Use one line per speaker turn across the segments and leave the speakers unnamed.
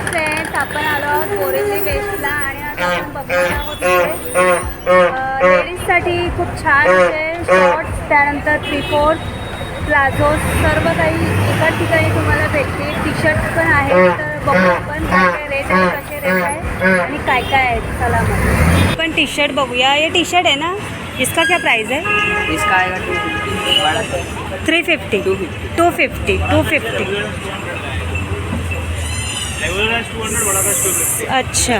Friends आपण आलो आहोत बोरीवली आणि आता आपण बघणार आहोत खूप छान असे शॉर्ट्स त्यानंतर थ्रीफोर प्लाझो सर्व काही एकाच ठिकाणी तुम्हाला भेटते टी शर्ट पण आहेत तर बघू आपण रेट आहे रेट आहे आणि काय काय आहे चला पण टी शर्ट बघूया. हे टी शर्ट आहे ना? इसका क्या प्राइस है?
इसका आएगा two fifty
three fifty
two fifty
two fifty अच्छा।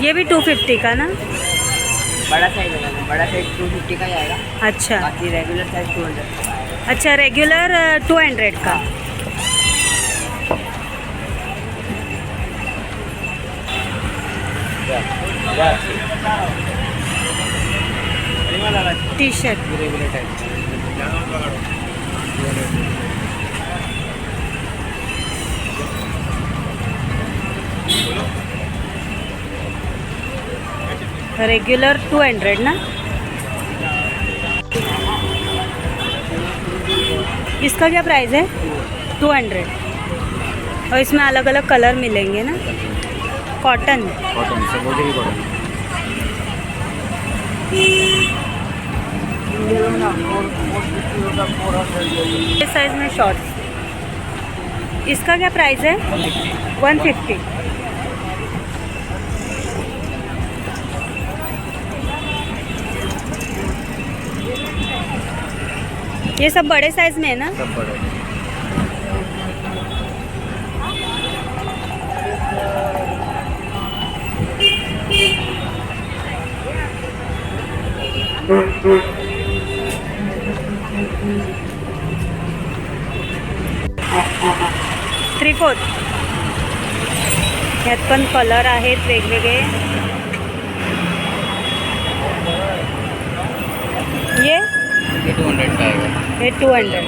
ये भी टू फिफ्टी का ना?
बड़ा साइज़ है बड़ा साइज़ टू फिफ्टी का ही आएगा।
अच्छा।
बाकी रेगुलर साइज़ टू हंड्रेड
अच्छा रेगुलर टू हंड्रेड का। T shirt
regular
two hundred ना? इसका क्या प्राइस है? टू हंड्रेड और इसमें अलग अलग कलर मिलेंगे ना? कॉटन
कॉटन
इस साइज़ में शॉर्ट्स इसका क्या प्राइस है? वन फिफ्टी ये सब बड़े साइज़ में है ना?
सब बड़े।
थ्री फोर ह्यात पण कलर आहेत वेगवेगळे. ये?
टू हंड्रेड
हे टू हंड्रेड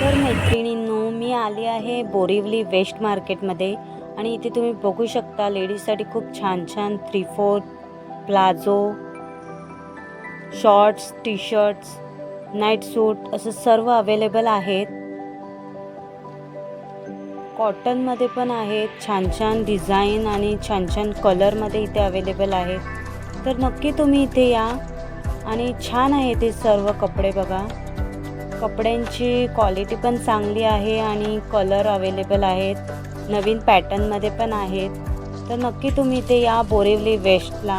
तर मैत्रिणींनो मी आली आहे बोरिवली वेस्ट मार्केटमध्ये. आणि इथे तुम्ही बघू शकता लेडीजसाठी खूप छान छान three four palazzo shorts T shirts night suit असं सर्व अवेलेबल आहेत. कॉटनमध्ये पण आहेत छान छान डिझाईन आणि छान छान कलरमध्ये इथे अवेलेबल आहेत. तर नक्की तुम्ही इथे या आणि छान आहे ते सर्व कपडे बघा. कपड्यांची क्वालिटी पण चांगली आहे आणि कलर अवेलेबल आहेत. नवीन पॅटर्नमध्ये पण आहेत. तर नक्की तुम्ही इथे या बोरिवली वेस्टला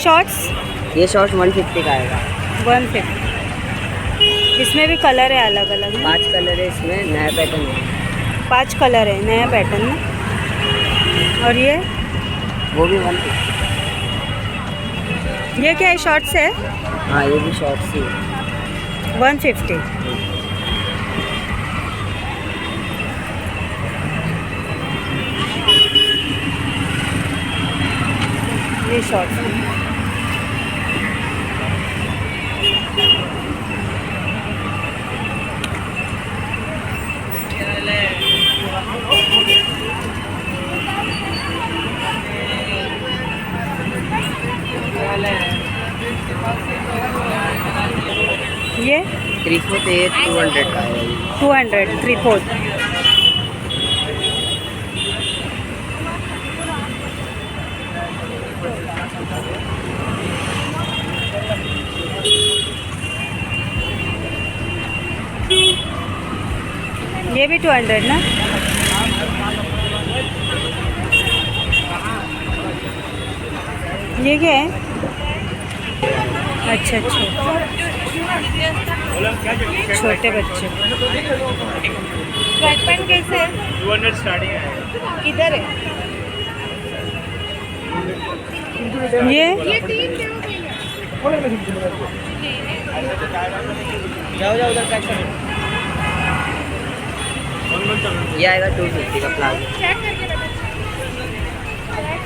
शॉर्ट्स
ये शॉर्ट वन फिफ्टी का आएगा.
वन फिफ्टी इसमें भी कलर है अलग अलग?
पांच कलर है इसमें नया पैटर्न है.
पांच कलर है नया पैटर्न और ये?
वो भी वन फिफ्टी
ये क्या है शॉर्ट्स है?
हाँ ये भी शॉर्ट्स ही है।
वन फिफ्टी ये शॉर्ट्स
थ्री फोर्थ ये टू हंड्रेड का
टू हंड्रेड थ्री फोर्थ ये भी टू हंड्रेड ना? ये क्या है? अच्छा अच्छा। छोटे बच्चे। ट्रैक पैंट कैसे है?
टू हंड्रेड स्टार्टिंग है।
किधर है? ये?
जाओ जाओ उधर पैक करो। ये आएगा टू फिफ्टी का प्लाजो।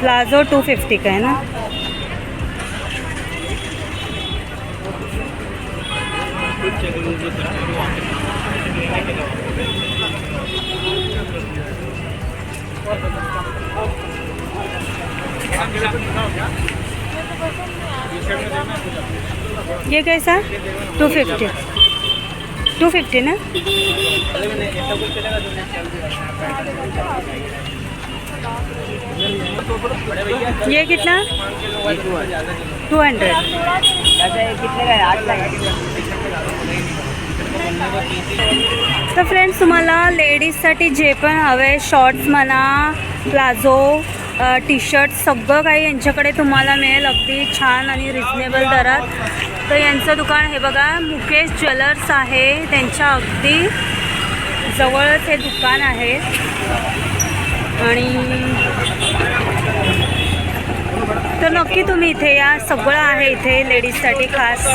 प्लाजो टू फिफ्टी का है ना? ये कैसा? टू फिफ्टी टू फिफ्टी ना? ये कितना? टू हंड्रेड
कितने का आठ है
तर फ्रेंड्स तुम्हाला लेडीजसाठी जे पण हवे आहे शॉर्ट्स म्हणा प्लाझो टी शर्ट सगळं काही यांच्याकडे तुम्हाला मिळेल. अगदी छान आणि रिजनेबल दरात. तर यांचं दुकान हे बघा मुकेश ज्वेलर्स आहे. त्यांच्या अगदी जवळच हे दुकान आहे. आणि नक्की तुम्ही इथे या. सगळं आहे इथे लेडीजसाठी खास.